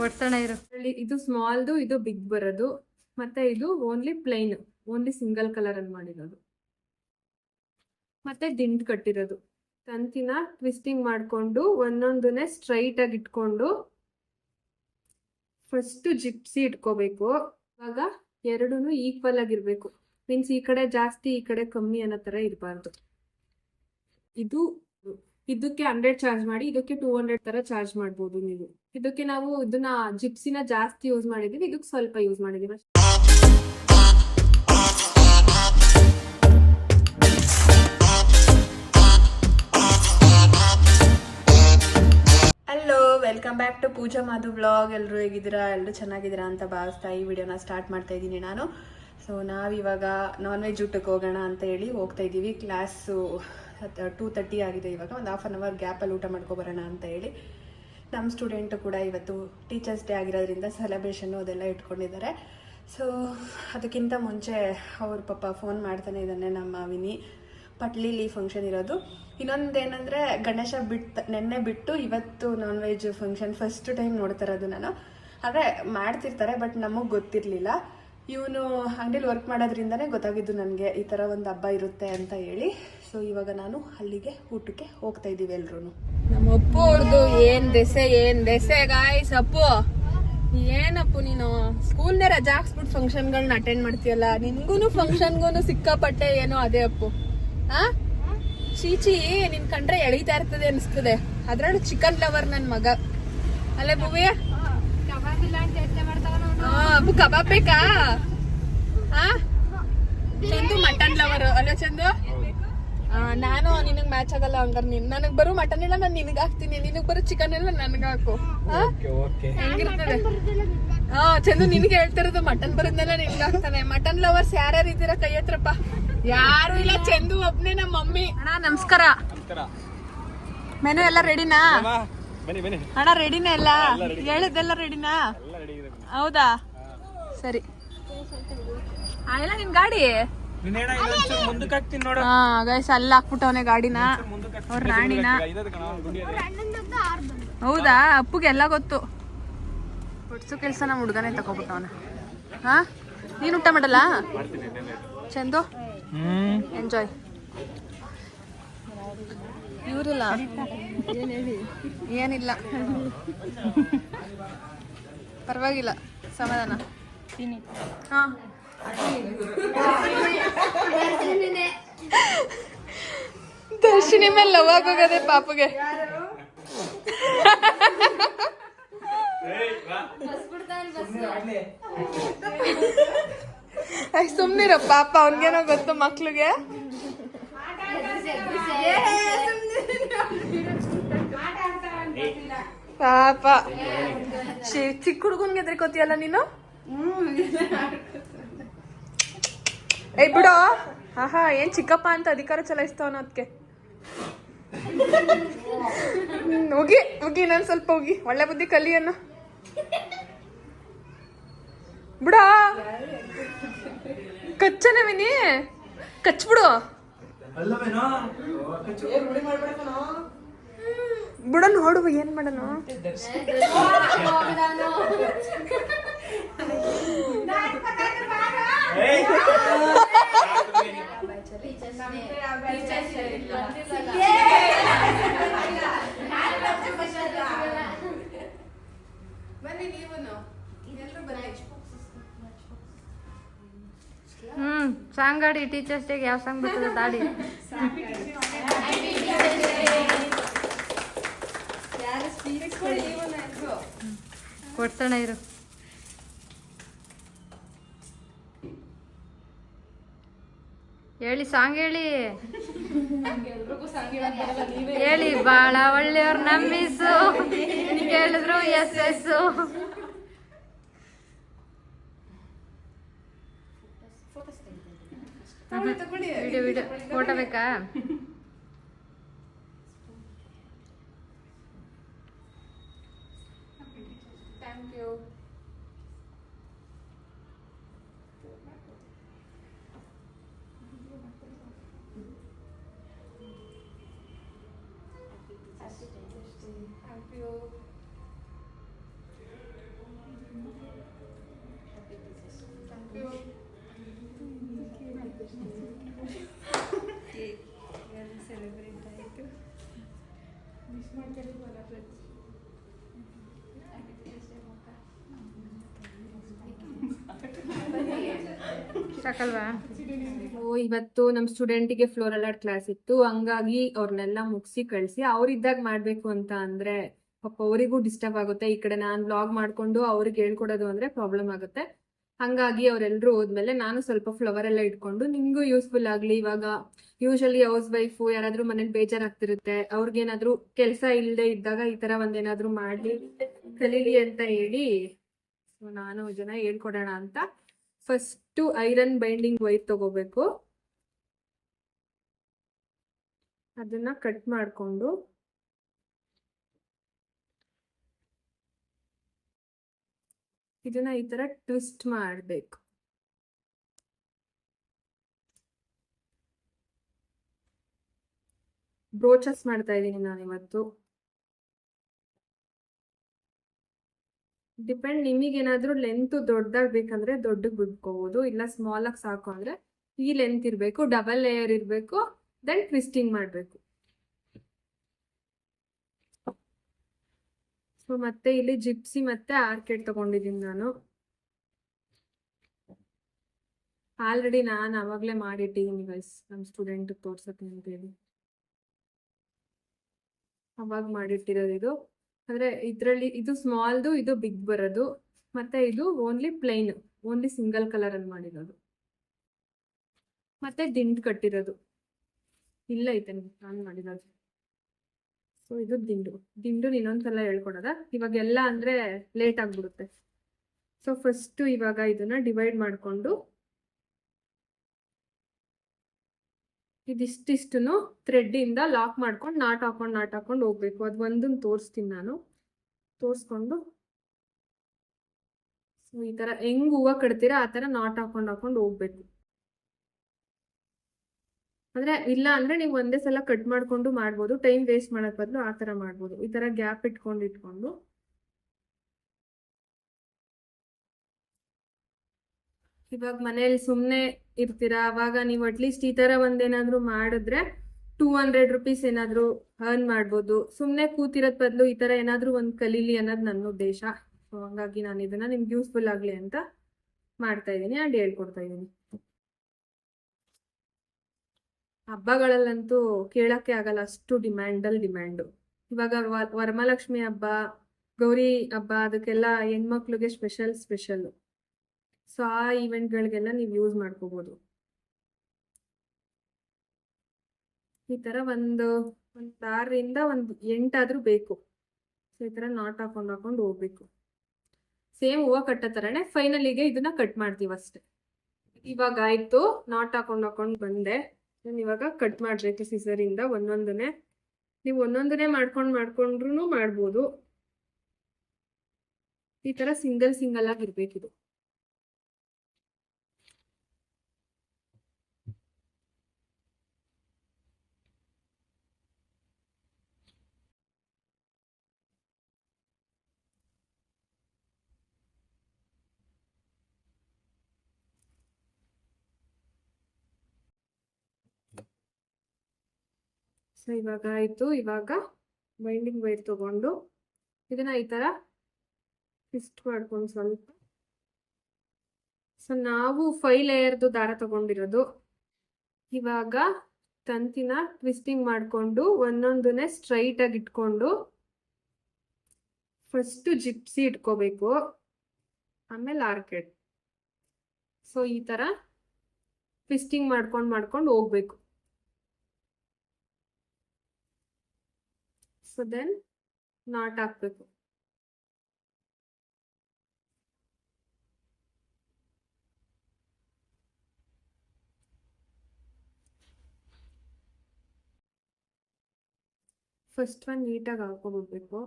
ಕೊಡ್ತಾನೆ ಇರು. ಇದು ಸ್ಮಾಲ್ದು, ಇದು ಬಿಗ್ ಬರೋದು, ಮತ್ತೆ ಇದು only plain, only single colour ಅಲ್ಲಿ ಮಾಡಿರೋದು. ಮತ್ತೆ ದಿಂಡ್ ಕಟ್ಟಿರೋದು. ತಂತಿನ ಟ್ವಿಸ್ಟಿಂಗ್ ಮಾಡಿಕೊಂಡು, ಒಂದೊಂದನ್ನೇ ಸ್ಟ್ರೈಟ್ ಆಗಿ ಇಟ್ಕೊಂಡು, ಫಸ್ಟ್ ಜಿಪ್ಸಿ ಇಟ್ಕೋಬೇಕು. ಇವಾಗ ಎರಡೂ ಈಕ್ವಲ್ ಆಗಿರ್ಬೇಕು. ಮೀನ್ಸ್ ಈ ಕಡೆ ಜಾಸ್ತಿ, ಈ ಕಡೆ ಕಮ್ಮಿ ಅನ್ನೋ ತರ ಇರಬಾರ್ದು. ಇದು ಇದಕ್ಕೆ ಹಂಡ್ರೆಡ್ ಚಾರ್ಜ್ ಮಾಡಿ, ಇದಕ್ಕೆ ಟೂ ಹಂಡ್ರೆಡ್ ತರ ಚಾರ್ಜ್ ಮಾಡ್ಬೋದು ನೀವು. ಇದಕ್ಕೆ ನಾವು ಇದನ್ನ ಜಿಪ್ಸಿನ ಜಾಸ್ತಿ ಯೂಸ್ ಮಾಡಿದೀವಿ ಇದಕ್ಕೆ ಸ್ವಲ್ಪ ಯೂಸ್ ಮಾಡಿದೀವಿ. Hello welcome back to Pooja Madhu blog ಎಲ್ಲರೂ ಹೇಗಿದ್ದೀರಾ? ಎಲ್ಲರೂ ಚೆನ್ನಾಗಿದ್ದೀರಾ ಅಂತ ಭಾವಿಸ್ತಾ ಈ ವಿಡಿಯೋನ ಸ್ಟಾರ್ಟ್ ಮಾಡ್ತಾ ಇದ್ದೀನಿ ನಾನು. ಸೊ ನಾವಿವಾಗ ನಾನ್ ವೆಜ್ ಊಟಕ್ಕೆ ಹೋಗೋಣ ಅಂತ ಹೇಳಿ ಹೋಗ್ತಾ ಇದ್ದೀವಿ. ಕ್ಲಾಸು ಟೂ ತರ್ಟಿ ಆಗಿದೆ ಇವಾಗ. ಒಂದು ಹಾಫ್ ಆನ್ ಅವರ್ ಗ್ಯಾಪಲ್ಲಿ ಊಟ ಮಾಡ್ಕೊಬರೋಣ ಅಂತ ಹೇಳಿ ನಮ್ಮ ಸ್ಟೂಡೆಂಟು ಕೂಡ ಇವತ್ತು ಟೀಚರ್ಸ್ ಡೇ ಆಗಿರೋದ್ರಿಂದ ಸೆಲೆಬ್ರೇಷನ್ನು ಅದೆಲ್ಲ ಇಟ್ಕೊಂಡಿದ್ದಾರೆ. ಸೊ ಅದಕ್ಕಿಂತ ಮುಂಚೆ ಅವ್ರ ಪಾಪ ಫೋನ್ ಮಾಡ್ತಾನೆ ಇದ್ದಾನೆ ನಮ್ಮ ವಿನಿ. ಪಟ್ಲಿಲಿ ಫಂಕ್ಷನ್ ಇರೋದು. ಇನ್ನೊಂದೇನೆಂದರೆ ಗಣೇಶ ಬಿಟ್ಟು, ನೆನ್ನೆ ಬಿಟ್ಟು ಇವತ್ತು non veg function first time ನೋಡ್ತಾ ಇರೋದು ನಾನು. ಆದರೆ ಮಾಡ್ತಿರ್ತಾರೆ ಬಟ್ ನಮಗೆ ಗೊತ್ತಿರಲಿಲ್ಲ. ಇವನು ಅಂಗಡಿಲಿ ವರ್ಕ್ ಮಾಡೋದ್ರಿಂದನೇ ಗೊತ್ತಾಗಿದ್ದು ನನಗೆ ಈ ಥರ ಒಂದು ಹಬ್ಬ ಇರುತ್ತೆ ಅಂತ ಹೇಳಿ. ಸೊ ಇವಾಗ ನಾನು ಅಲ್ಲಿಗೆ ಊಟಕ್ಕೆ ಹೋಗ್ತಾ ಇದ್ದೀವಿ ಎಲ್ರೂ ನಮ್ಮ ಅಪ್ಪು ಅವ್ರದ್ದು ಏನ್ ದೆಸೆ ಏನ್ ದೆಸೆ ಗಾಯ್ಸ್ ಅಪ್ಪು. ಏನಪ್ಪು ನೀನು? ಸ್ಕೂಲ್ನೇ ರಜಾ ಹಾಕ್ಸ್ಬಿಟ್ಟು ಫಂಕ್ಷನ್ಗಳನ್ನ ಅಟೆಂಡ್ ಮಾಡ್ತೀಯಲ್ಲ? ನಿನ್ಗೂನು ಫಂಕ್ಷನ್ಗೂ ಸಿಕ್ಕಾಪಟ್ಟೆ ಏನೋ ಅದೇ ಅಪ್ಪು. ಆ? ಚೀಚಿ ನಿನ್ ಕಂಡ್ರೆ ಎಳಿತಾ ಇರ್ತದೆ ಅನಿಸ್ತದೆ. ಅದ್ರಲ್ಲೂ ಚಿಕನ್ ಲವರ್ ನನ್ನ ಮಗ. ಅಲ್ಲೇ ಭೂವಿ ಆ, ಅಪ್ಪು ಕಬಾಬ್ ಬೇಕಾ ಆ ಚಂದು ಮಟನ್ ಲವರ್ ಅಲ್ಲ ಚಂದು? ಆ, ನಾನು ನಿನಗ್ ಮ್ಯಾಚ್ ಆಗಲ್ಲ ಹಂಗಾರ ನೀನ್. ನನಗ್ ಬರೋ ಮಟನ್ ಇಲ್ಲ ನಾನು ನಿನಗ್ ಹಾಕ್ತೀನಿ. ನಿನಗ್ ಬರೋ ಚಿಕನ್ ಎಲ್ಲ ನನ್ಗ ಹಾಕು? ಹೆಂಗಿರ್ತದೆ? ಹಾ ಚಂದು ನಿನ್ಗೆ ಹೇಳ್ತಿರೋದು ಮಟನ್ ಬರೋದ್ನೆಲ್ಲ ನಿನ್ಗೆ ಹಾಕ್ತಾನೆ. ಮಟನ್ ಲವರ್ಸ್ ಯಾರ್ಯಾರು ಇದ್ದೀರಾ ಕೈ ಹತ್ರಪ್ಪ ಯಾರು ಇಲ್ಲ ಚಂದು ಒಬ್ನೇ ನಮ್ಮ ಮಮ್ಮಿ. ಅಣ್ಣ ನಮಸ್ಕಾರ. ಮೆನು ಎಲ್ಲ ರೆಡಿನಾ ಅಣ್ಣ ರೆಡಿನಾ ಎಲ್ಲ? ಹೇಳಿದ್ದೆಲ್ಲ ರೆಡಿನಾ ಹೌದಾ? ಸರಿ. ಎಲ್ಲ ನಿನ್ ಗಾಡಿ? ಹಾ ಗೈಸ್ ಅಲ್ಲಿ ಹಾಕ್ಬಿಟ್ಟವನೆ ಗಾಡಿನ. ಅವ್ರ ರಾಣಿನ. ಹೌದಾ? ಅಪ್ಪಗೆ ಎಲ್ಲ ಗೊತ್ತು. ಹೊಡ್ಸು ಕೆಲಸ ನಮ್ಮ ಹುಡುಗನೇ ತಗೋಬಿಟ್ಟವನ ಹಾ ನೀನು ಊಟ ಮಾಡಲ್ಲ? ಚಂದು? ಎಂಜಾಯ್ ಇವರಿಲ್ಲ. ಏನಿಲ್ಲ. ಪರವಾಗಿಲ್ಲ. ಸಮಾಧಾನ. ಹಾಂ. ದರ್ಶಿನಿ ಮೇಲೆ ಲವ್ ಆಗೋಗದೆ ಪಾಪಗೆ. ಸುಮ್ನಿರ ಪಾಪ ಅವನ್ಗೇನೋ ಗೊತ್ತು ಮಕ್ಳಿಗೆ. ಪಾಪ. ಶಿ- ಚಿಕ್ಕ ಹುಡುಗನ್ಗೆ ಎದ್ರಿಕೋತಿಯಲ್ಲ ನೀನು? ಏ, ಬಿಡು. ಆಹಾ, ಏನ್ ಚಿಕ್ಕಪ್ಪ ಅಂತ ಅಧಿಕಾರ ಚಲಾಯಿಸ್ತಾವ ಅದಕ್ಕೆ ಹೋಗಿ ಹೋಗಿ ನಾನು ಸ್ವಲ್ಪ ಹೋಗಿ. ಒಳ್ಳೆ ಬುದ್ಧಿ ಕಲಿಯನ್ನ ಬಿಡ. ಕಚ್ಚನ ವಿನಿ. ಕಚ್ಬಿಡು. ಬಿಡ ಹೊಡುವ ಏನ್ ಮಾಡನು ಹ್ಮ್ ಸಾಂಗ್ ಆಡಿ ಟೀಚರ್ಸ್ ಡೇಗೆ ಯಾವ ಸಾಂಗ್ ಬರ್ತದೆ ದಾಡಿ ಕೊಡ್ತಾನೆ ಇರು. ಹೇಳಿ ಸಾಂಗ್ ಹೇಳಿ. ಹೇಳಿ ಬಾಳ ಒಳ್ಳೆಯವ್ರ ನಂಬಿಸು. ಹೇಳಿದ್ರು yes yes video video. Photo ಬೇಕಾ ಥ್ಯಾಂಕ್ ಯು ಥ್ಯಾಂಕ್ ಯು ಸಾಕಲ್ವಾ? ಓ, ಇವತ್ತು ನಮ್ಮ ಸ್ಟೂಡೆಂಟಿಗೆ ಫ್ಲೋರಲ್ ಆರ್ಟ್ ಕ್ಲಾಸ್ ಇತ್ತು. ಹಂಗಾಗಿ ಅವ್ರನ್ನೆಲ್ಲ ಮುಗಿಸಿ ಕಳಿಸಿ, ಅವ್ರಿದ್ದಾಗ ಮಾಡಬೇಕು ಅಂತ ಅಂದ್ರೆ ಪಾಪ ಅವರಿಗೂ ಡಿಸ್ಟರ್ಬ್ ಆಗುತ್ತೆ. ಈ ಕಡೆ ನಾನು ಬ್ಲಾಗ್ ಮಾಡ್ಕೊಂಡು ಅವ್ರಿಗೆ ಹೇಳ್ಕೊಡೋದು ಅಂದ್ರೆ ಪ್ರಾಬ್ಲಮ್ ಆಗುತ್ತೆ. ಹಂಗಾಗಿ ಅವರೆಲ್ಲರೂ ಹೋದ್ಮೇಲೆ ನಾನು ಸ್ವಲ್ಪ ಫ್ಲವರ್ ಎಲ್ಲ ಇಟ್ಕೊಂಡು, ನಿಮಗೂ ಯೂಸ್ಫುಲ್ ಆಗಲಿ. ಇವಾಗ ಯೂಶಲಿ ಹೌಸ್ ವೈಫ್ ಯಾರಾದ್ರೂ ಮನೇಲಿ ಬೇಜಾರಾಗ್ತಿರುತ್ತೆ. ಅವ್ರಿಗೇನಾದ್ರೂ ಕೆಲಸ ಇಲ್ಲದೆ ಇದ್ದಾಗ ಈ ತರ ಒಂದೇನಾದ್ರೂ ಮಾಡ್ಲಿ, ಕಲೀಲಿ ಅಂತ ಹೇಳಿ. ನಾನು ಜನ ಹೇಳ್ಕೊಡೋಣ ಅಂತ. ಫಸ್ಟು ಐರನ್ ಬೈಂಡಿಂಗ್ ವೈರ್ ತಗೋಬೇಕು. ಅದನ್ನ ಕಟ್ ಮಾಡಿಕೊಂಡು. ಇದನ್ನ ಈ ತರ ಟ್ವಿಸ್ಟ್ ಮಾಡಬೇಕು. ಬ್ರೋಚಸ್ ಮಾಡ್ತಾ ಇದ್ದೀನಿ ನಾನು ಇವತ್ತು ಡಿಪೆಂಡ್ ನಿಮಗೇನಾದರೂ ಲೆಂತ್ ದೊಡ್ಡದಾಗಿ ಬೇಕಂದ್ರೆ ದೊಡ್ಡಗೆ ಬಿಟ್ಕೋಬೋದು. ಇಲ್ಲ ಸ್ಮಾಲಾಗಿ ಸಾಕು ಅಂದರೆ ಈ ಲೆಂತ್ ಇರಬೇಕು ಡಬಲ್ ಲೇಯರ್ ಇರಬೇಕು ದೆನ್ ಟ್ವಿಸ್ಟಿಂಗ್ ಮಾಡಬೇಕು. ಸೊ ಮತ್ತೆ ಇಲ್ಲಿ ಜಿಪ್ಸಿ ಮತ್ತೆ ಆರ್ಕೆಟ್ ತಗೊಂಡಿದ್ದೀನಿ ನಾನು. ಆಲ್ರೆಡಿ ನಾನು ಅವಾಗಲೇ ಮಾಡಿಟ್ಟಿದ್ದೀನಿ ಗೈಸ್ ನಮ್ಮ ಸ್ಟೂಡೆಂಟ್ ತೋರ್ಸಕ್ಕೆ ಅಂತೇಳಿ. ಅವಾಗ ಮಾಡಿಟ್ಟಿರೋದು ಇದು. ಅಂದ್ರೆ ಇದರಲ್ಲಿ ಇದು ಸ್ಮಾಲ್ದು ಇದು ಬಿಗ್ ಬರೋದು, ಮತ್ತೆ ಇದು only plain only single colour ಅಲ್ಲಿ ಮಾಡಿರೋದು. ಮತ್ತೆ ದಿಂಡು ಕಟ್ಟಿರೋದು. ಇಲ್ಲ ಐತೆ ನಾನು ಮಾಡಿರೋದು. ಸೊ ಇದು ದಿಂಡು. ದಿಂಡು ಇನ್ನೊಂದ್ಸಲ ಹೇಳ್ಕೊಡೋದ? ಇವಾಗ ಎಲ್ಲ ಅಂದ್ರೆ ಲೇಟ್ ಆಗ್ಬಿಡುತ್ತೆ. ಸೊ ಫಸ್ಟ್ ಇವಾಗ ಇದನ್ನ ಡಿವೈಡ್ ಮಾಡಿಕೊಂಡು ಇದಿಷ್ಟಿಷ್ಟನ್ನು ಥ್ರೆಡ್ಡಿಂದ ಲಾಕ್ ಮಾಡ್ಕೊಂಡು ನಾಟ್ ಹಾಕೊಂಡು ನಾಟ್ ಹಾಕೊಂಡು ಹೋಗ್ಬೇಕು. ಅದು ಒಂದನ್ನು ತೋರಿಸ್ತೀನಿ ನಾನು. ತೋರಿಸ್ಕೊಂಡು. ಸೊ ಈ ಥರ ಹೆಂಗ್ ಹೂವು ಕಟ್ತೀರಾ, ಆ ಥರ ನಾಟ್ ಹಾಕೊಂಡು ಹಾಕೊಂಡು ಹೋಗ್ಬೇಕು. ಅಂದ್ರೆ ಇಲ್ಲ ಅಂದ್ರೆ ನೀವು ಒಂದೇ ಸಲ ಕಟ್ ಮಾಡ್ಕೊಂಡು ಮಾಡ್ಬೋದು. ಟೈಮ್ ವೇಸ್ಟ್ ಮಾಡೋದ್ ಬದಲು ಆ ಥರ ಮಾಡ್ಬೋದು. ಈ ಥರ ಗ್ಯಾಪ್ ಇಟ್ಕೊಂಡು ಇಟ್ಕೊಂಡು. ಇವಾಗ ಮನೇಲಿ ಸುಮ್ಮನೆ ಇರ್ತೀರಾ? ಅವಾಗ ನೀವು ಅಟ್ಲೀಸ್ಟ್ ಈ ಥರ ಒಂದೇನಾದ್ರೂ ಮಾಡಿದ್ರೆ ಟೂ ಹಂಡ್ರೆಡ್ ರುಪೀಸ್ ಏನಾದರೂ ಅರ್ನ್ ಮಾಡ್ಬೋದು. ಸುಮ್ಮನೆ ಕೂತಿರೋದ್ ಬದಲು ಈ ಥರ ಏನಾದರೂ ಒಂದು ಕಲೀಲಿ ಅನ್ನೋದು ನನ್ನ ಉದ್ದೇಶ. ಸೊ ಹಂಗಾಗಿ ನಾನು ಇದನ್ನ ನಿಮ್ಗೆ ಯೂಸ್ಫುಲ್ ಆಗಲಿ ಅಂತ ಮಾಡ್ತಾ ಇದ್ದೀನಿ ಆ್ಯಂಡ್ ಹೇಳ್ಕೊಡ್ತಾ ಇದ್ದೀನಿ. ಹಬ್ಬಗಳಲ್ಲಂತೂ ಕೇಳಕ್ಕೆ ಆಗಲ್ಲ, ಅಷ್ಟು ಡಿಮ್ಯಾಂಡಲ್ಲಿ ಡಿಮ್ಯಾಂಡು ಇವಾಗ ವರಮಹಾಲಕ್ಷ್ಮಿ ಹಬ್ಬ, ಗೌರಿ ಹಬ್ಬ, ಅದಕ್ಕೆಲ್ಲ ಹೆಣ್ಮಕ್ಳಿಗೆ ಸ್ಪೆಷಲ್ ಸ್ಪೆಷಲ್ಲು ಸೊ ಆ ಇವೆಂಟ್ಗಳಿಗೆಲ್ಲ ನೀವು ಯೂಸ್ ಮಾಡ್ಕೋಬೋದು. ಈ ಥರ ಒಂದು ಒಂದು ಆರರಿಂದ ಒಂದು ಎಂಟಾದರೂ ಬೇಕು. ಸೊ ಈ ಥರ ನಾಟ್ ಹಾಕೊಂಡು ಹಾಕೊಂಡು ಹೋಗ್ಬೇಕು. ಸೇಮ್ ಹೂವು ಕಟ್ಟೋ ಥರನೇ ಫೈನಲಿಗೆ ಇದನ್ನ ಕಟ್ ಮಾಡ್ತೀವಿ ಅಷ್ಟೇ. ಇವಾಗ ಆಯಿತು ನಾಟ್ ಹಾಕೊಂಡು ಹಾಕೊಂಡು ಬಂದೆ. ನಾನು ಇವಾಗ ಕಟ್ ಮಾಡಬೇಕು ಸಿಸರಿಂದ ಒಂದೊಂದನೇ ನೀವು ಒಂದೊಂದನೇ ಮಾಡ್ಕೊಂಡು ಮಾಡ್ಕೊಂಡ್ರು ಮಾಡ್ಬೋದು. ಈ ಥರ ಸಿಂಗಲ್ ಸಿಂಗಲ್ ಆಗಿ ಸೊ ಇವಾಗ ಆಯಿತು. ಇವಾಗ ಬೈಂಡಿಂಗ್ ವೈರ್ ತಗೊಂಡು ಇದನ್ನ ಈ ಥರ ಟ್ವಿಸ್ಟ್ ಮಾಡ್ಕೊಂಡು ಸ್ವಲ್ಪ. ಸೊ ನಾವು ಫೈ ಲೇಯರ್ದು ದಾರ ತಗೊಂಡಿರೋದು. ಇವಾಗ ತಂತಿನ ಟ್ವಿಸ್ಟಿಂಗ್ ಮಾಡಿಕೊಂಡು ಒಂದೊಂದನ್ನೇ ಸ್ಟ್ರೈಟ್ ಆಗಿ ಇಟ್ಕೊಂಡು ಫಸ್ಟು ಜಿಪ್ಸಿ ಇಟ್ಕೋಬೇಕು. ಆಮೇಲೆ ಆರ್ಕೆಟ್ ಸೊ ಈ ಥರ ಟ್ವಿಸ್ಟಿಂಗ್ ಮಾಡ್ಕೊಂಡು ಮಾಡ್ಕೊಂಡು ಹೋಗ್ಬೇಕು. ಸೊ ದೆನ್ ನಾಟ್ ಹಾಕ್ಬೇಕು ಫಸ್ಟ್ ಒನ್ ನೀಟಾಗಿ ಹಾಕೋಬಿಡ್ಬೇಕು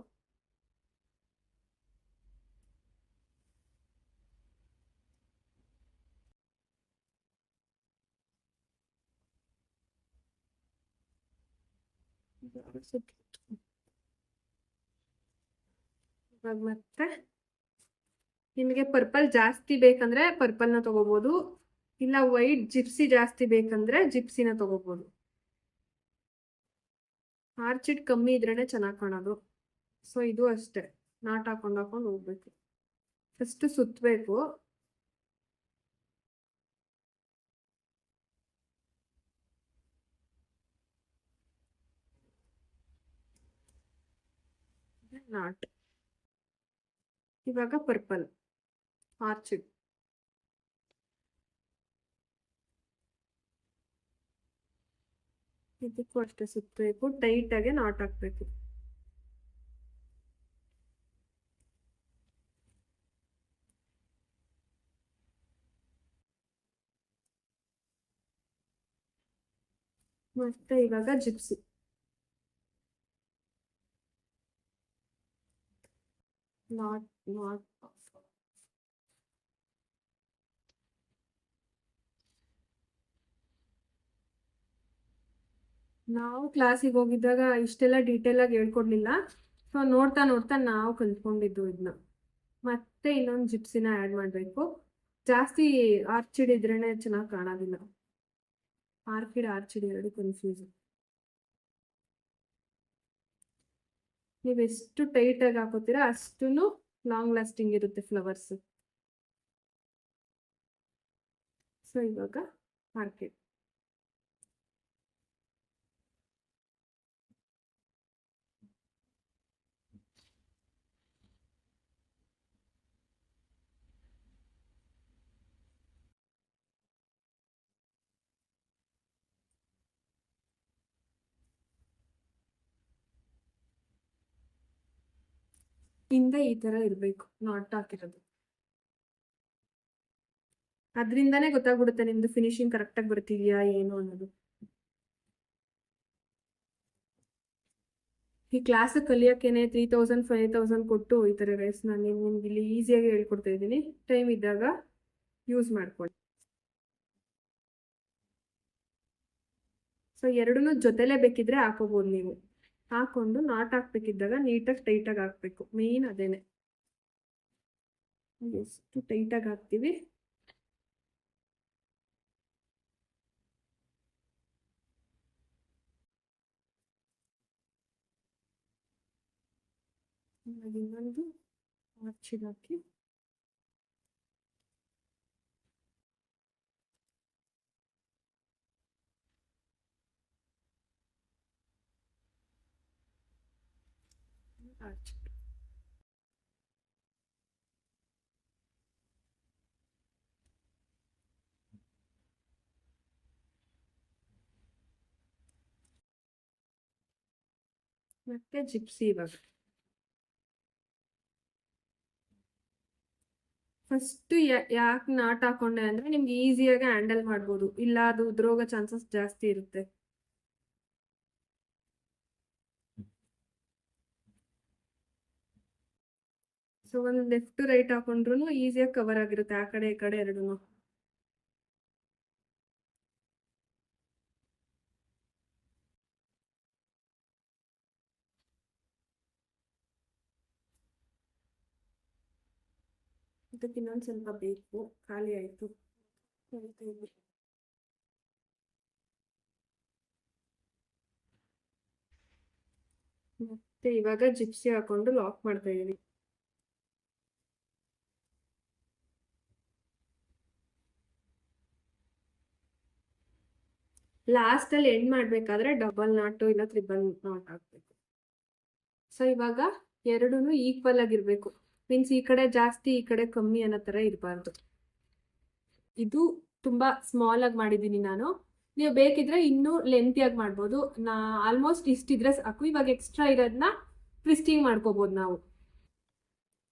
ಇವಾಗ ಮತ್ತೆ? ನಿಮಗೆ ಪರ್ಪಲ್ ಜಾಸ್ತಿ ಬೇಕಂದ್ರೆ ಪರ್ಪಲ್ನ ತಗೋಬೋದು. ಇಲ್ಲ ವೈಟ್ ಜಿಪ್ಸಿ ಜಾಸ್ತಿ ಬೇಕಂದ್ರೆ ಜಿಪ್ಸಿನ ತಗೋಬಹುದು ಆರ್ಚಿಡ್ ಕಮ್ಮಿ ಇದ್ರೇನೆ ಚೆನ್ನಾಗಿ ಕಾಣೋದು. ಸೊ ಇದು ಅಷ್ಟೇ. ನಾಟ್ ಹಾಕೊಂಡು ಹಾಕೊಂಡು ಹೋಗ್ಬೇಕು. ಫಸ್ಟ್ ಸುತ್ತಬೇಕು ನಾಟ್. ಇವಾಗ ಪರ್ಪಲ್ ಆರ್ಚಿಡ್ ಇದಕ್ಕೂ ಅಷ್ಟೇ ಸುತ್ತಬೇಕು ಆಗಿ ನಾಟ್ ಹಾಕ್ಬೇಕು. ಮತ್ತೆ ಇವಾಗ ಜಿಪ್ಸಿ ನಾಟ್ ನಾವು ಕ್ಲಾಸಿಗೆ ಹೋಗಿದ್ದಾಗ ಇಷ್ಟೆಲ್ಲ ಡೀಟೇಲ್ ಆಗಿ ಹೇಳ್ಕೊಡ್ಲಿಲ್ಲ. ಸೊ ನೋಡ್ತಾ ನೋಡ್ತಾ ನಾವು ಕಲ್ತ್ಕೊಂಡಿದ್ದು ಇದನ್ನ ಮತ್ತೆ ಇನ್ನೊಂದು ಜಿಪ್ಸಿನ ಆ್ಯಡ್ ಮಾಡಬೇಕು. ಜಾಸ್ತಿ ಆರ್ಚಿಡ್ ಇದ್ರೇನೆ ಚೆನ್ನಾಗಿ ಕಾಣೋದಿಲ್ಲ. ಆರ್ಕಿಡ್ ಆರ್ಚಿಡ್ ಎರಡು ಕನ್ಫ್ಯೂಸ್ ನೀವು ಎಷ್ಟು ಟೈಟಾಗಿ ಹಾಕೋತೀರಾ ಅಷ್ಟು ಲಾಂಗ್ ಲಾಸ್ಟಿಂಗ್ ಇರುತ್ತೆ ಫ್ಲವರ್ಸ್ ಸೊ ಇವಾಗ ಆರ್ಕಿಡ್ ಹಿಂದೆ ಈ ತರ ಇರ್ಬೇಕು, ನಾಟ್ ಹಾಕಿರೋದು. ಅದ್ರಿಂದಾನೇ ಗೊತ್ತಾಗ್ಬಿಡುತ್ತೆ ನಿಮ್ದು ಫಿನಿಶಿಂಗ್ ಕರೆಕ್ಟಾಗಿ ಬರ್ತಿದ್ಯಾ, ಏನು ಅನ್ನೋದು. ಈ ಕ್ಲಾಸ್ ಕಲಿಯೋಕ್ಕೇನೆ ತ್ರೀ ತೌಸಂಡ್ ಫೈವ್ ತೌಸಂಡ್ ಕೊಟ್ಟು ಈ ಥರ ರೈಸ್ ನಾನು ನಿಮ್ಗೆ ಇಲ್ಲಿ ಈಸಿಯಾಗಿ ಹೇಳ್ಕೊಡ್ತಾ ಇದ್ದೀನಿ. ಟೈಮ್ ಇದ್ದಾಗ ಯೂಸ್ ಮಾಡ್ಕೊಳ್ಳಿ. ಸೊ ಎರಡೂ ಜೊತೆಲೇ ಬೇಕಿದ್ರೆ ಹಾಕೋಬೋದು ನೀವು. ಹಾಕೊಂಡು ನಾಟ್ ಹಾಕ್ಬೇಕಿದ್ದಾಗ ನೀಟಾಗಿ ಟೈಟಾಗಿ ಹಾಕ್ಬೇಕು. ಮೇನ್ ಅದೇನೆ. ಎಷ್ಟು ಟೈಟಾಗಿ ಹಾಕ್ತೀವಿ? ಇನ್ನೊಂದು ಹಾಕಿ ಆರ್ಚಿಡ್ ಮತ್ತೆ ಜಿಪ್ಸಿ ಇವಾಗ ಫಸ್ಟ್ ಯಾಕೆ ನಾಟ್ ಹಾಕೊಂಡೆ ಅಂದ್ರೆ ನಿಮ್ಗೆ ಈಸಿಯಾಗಿ ಹ್ಯಾಂಡಲ್ ಮಾಡ್ಬೋದು ಇಲ್ಲ ಅದು ಉದ್ರೋಗ ಚಾನ್ಸಸ್ ಜಾಸ್ತಿ ಇರುತ್ತೆ ಸೊ ಒಂದು ಲೆಫ್ಟ್ ರೈಟ್ ಹಾಕೊಂಡ್ರು ಈಸಿಯಾಗಿ ಕವರ್ ಆಗಿರುತ್ತೆ ಆ ಕಡೆ ಈ ಕಡೆ ಎರಡೂ ಇದಕ್ಕೆ ಇನ್ನೊಂದು ಸ್ವಲ್ಪ ಬೇಕು ಖಾಲಿ ಆಯ್ತು ಮತ್ತೆ ಇವಾಗ ಜಿಪ್ಸಿ ಹಾಕೊಂಡು ಲಾಕ್ ಮಾಡ್ತಾ ಇದೀನಿ ಲಾಸ್ಟ್ ಅಲ್ಲಿ ಎಂಡ್ ಮಾಡ್ಬೇಕಾದ್ರೆ ಡಬಲ್ ನಾಟು ಇಲ್ಲ ತ್ರಿಬಲ್ ನಾಟ್ ಹಾಕ್ಬೇಕು ಸೊ ಇವಾಗ ಎರಡೂ ಈಕ್ವಲ್ ಆಗಿರ್ಬೇಕು ಮೀನ್ಸ್ ಈ ಕಡೆ ಜಾಸ್ತಿ, ಈ ಕಡೆ ಕಮ್ಮಿ ಅನ್ನೋ ಥರ ಇರಬಾರ್ದು. ಇದು ತುಂಬಾ ಸ್ಮಾಲ್ ಆಗಿ ಮಾಡಿದ್ದೀನಿ ನಾನು. ನೀವು ಬೇಕಿದ್ರೆ ಇನ್ನೂ ಲೆಂತಿಯಾಗಿ ಮಾಡ್ಬೋದು. ನಾ ಆಲ್ಮೋಸ್ಟ್ ಇಷ್ಟಿದ್ರೆ ಸಾಕು. ಇವಾಗ ಎಕ್ಸ್ಟ್ರಾ ಇರೋದನ್ನ ಟ್ವಿಸ್ಟಿಂಗ್ ಮಾಡ್ಕೋಬೋದು ನಾವು.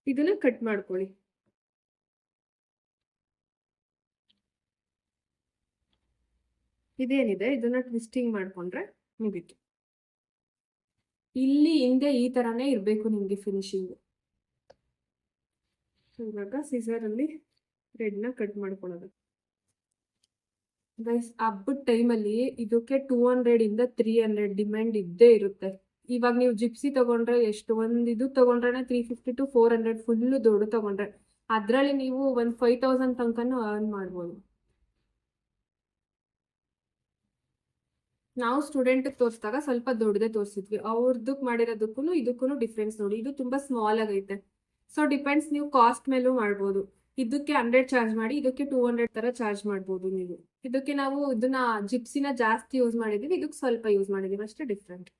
ಇದನ್ನ ಕಟ್ ಮಾಡ್ಕೊಳ್ಳಿ. ಇದೇನಿದೆ? ಇದನ್ನ ಟ್ವಿಸ್ಟಿಂಗ್ ಮಾಡ್ಕೊಂಡ್ರೆ ಮುಗೀತು. ಇಲ್ಲಿ ಹಿಂದೆ ಈ ತರಾನೇ ಇರಬೇಕು ನಿಮಗೆ ಫಿನಿಶಿಂಗ್ ಇವಾಗ ಸಿಸರಲ್ಲಿ ಬ್ರೆಡ್ನ ಕಟ್ ಮಾಡ್ಕೊಳ್ಳೋದು. ಗೈಸ್ ಹಬ್ಬದ ಟೈಮಲ್ಲಿ ಇದಕ್ಕೆ ಟೂ ಹಂಡ್ರೆಡ್ ಇಂದ ತ್ರೀ ಹಂಡ್ರೆಡ್ ಡಿಮ್ಯಾಂಡ್ ಇದ್ದೇ ಇರುತ್ತೆ. ಇವಾಗ ನೀವು ಜಿಪ್ಸಿ ತಗೊಂಡ್ರೆ ಎಷ್ಟು? ಒಂದು ಇದು ತಗೊಂಡ್ರೆ three fifty to four hundred full ದೊಡ್ಡ ತಗೊಂಡ್ರೆ. ಅದರಲ್ಲಿ ನೀವು ಒಂದು ಫೈವ್ ತೌಸಂಡ್ ತನಕನೂ ಅರ್ನ್ ಮಾಡ್ಬೋದು. ನಾವು ಸ್ಟೂಡೆಂಟ್ ತೋರಿಸಿದಾಗ ಸ್ವಲ್ಪ ದೊಡ್ಡದೇ ತೋರಿಸಿದ್ವಿ. ಅವ್ರದ್ದಕ್ಕೆ ಮಾಡಿರೋದಕ್ಕೂ ಇದಕ್ಕೂ ಡಿಫ್ರೆನ್ಸ್ ನೋಡಿ. ಇದು ತುಂಬಾ ಸ್ಮಾಲ್ ಆಗೈತೆ. ಸೊ ಡಿಪೆಂಡ್ಸ್ ನೀವು ಕಾಸ್ಟ್ ಮೇಲೂ ಮಾಡ್ಬೋದು. ಇದಕ್ಕೆ ಹಂಡ್ರೆಡ್ ಚಾರ್ಜ್ ಮಾಡಿ, ಇದಕ್ಕೆ ಟೂ ಹಂಡ್ರೆಡ್ ತರ ಚಾರ್ಜ್ ಮಾಡ್ಬೋದು ನೀವು. ಇದಕ್ಕೆ ನಾವು ಇದನ್ನ ಜಿಪ್ಸಿನ ಜಾಸ್ತಿ ಯೂಸ್ ಮಾಡಿದೀವಿ ಇದಕ್ಕೆ ಸ್ವಲ್ಪ ಯೂಸ್ ಮಾಡಿದೀವಿ ಅಷ್ಟೇ ಡಿಫ್ರೆಂಟ್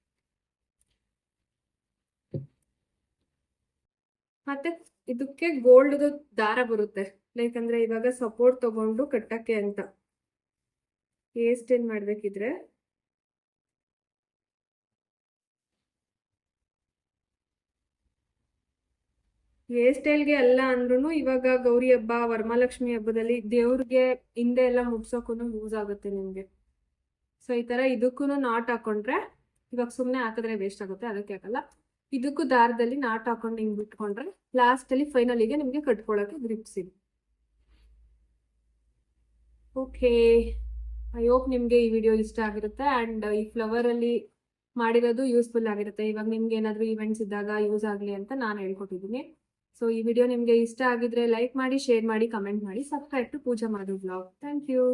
ಮತ್ತೆ ಇದಕ್ಕೆ ಗೋಲ್ಡ್ ದಾರ ಬರುತ್ತೆ. ಲೈಕ್ ಅಂದ್ರೆ ಇವಾಗ ಸಪೋರ್ಟ್ ತಗೊಂಡು ಕಟ್ಟಕ್ಕೆ ಅಂತ. ಏನ್ ಮಾಡ್ಬೇಕಿದ್ರೆ ಹೇರ್ ಸ್ಟೈಲ್ಗೆ ಅಲ್ಲ ಅಂದ್ರೂ ಇವಾಗ ಗೌರಿ ಹಬ್ಬ, ವರಮಹಾಲಕ್ಷ್ಮಿ ಹಬ್ಬದಲ್ಲಿ ದೇವ್ರಿಗೆ ಹಿಂದೆ ಎಲ್ಲ ಮುಟ್ಸೋಕ್ಕೂ ಯೂಸ್ ಆಗುತ್ತೆ ನಿಮಗೆ. ಸೊ ಈ ತರ ಇದಕ್ಕೂ ನಾಟ್ ಹಾಕೊಂಡ್ರೆ, ಇವಾಗ ಸುಮ್ಮನೆ ಹಾಕಿದ್ರೆ ವೇಸ್ಟ್ ಆಗುತ್ತೆ, ಅದಕ್ಕೆ ಹಾಕಲ್ಲ. ಇದಕ್ಕೂ ದಾರದಲ್ಲಿ ನಾಟ್ ಹಾಕೊಂಡು ಹಿಂಗೆ ಬಿಟ್ಕೊಂಡ್ರೆ ಲಾಸ್ಟಲ್ಲಿ ಫೈನಲಿಗೆ ನಿಮಗೆ ಕಟ್ಕೊಳಕ್ಕೆ ಗ್ರಿಪ್ಸ್ ಇದೆ. ಓಕೆ ಐ ಹೋಪ್ ನಿಮಗೆ ಈ ವಿಡಿಯೋ ಇಷ್ಟ ಆಗಿರುತ್ತೆ ಆ್ಯಂಡ್ ಈ ಫ್ಲವರ್ ಅಲ್ಲಿ ಮಾಡಿರೋದು ಯೂಸ್ಫುಲ್ ಆಗಿರುತ್ತೆ. ಇವಾಗ ನಿಮ್ಗೆ ಏನಾದರೂ ಇವೆಂಟ್ಸ್ ಇದ್ದಾಗ ಯೂಸ್ ಆಗಲಿ ಅಂತ ನಾನು ಹೇಳ್ಕೊಟ್ಟಿದ್ದೀನಿ. ಸೊ ಈ ವಿಡಿಯೋ ನಿಮಗೆ ಇಷ್ಟ ಆಗಿದ್ರೆ ಲೈಕ್ ಮಾಡಿ ಶೇರ್ ಮಾಡಿ ಕಮೆಂಟ್ ಮಾಡಿ subscribe to Pooja Madhu blog thank you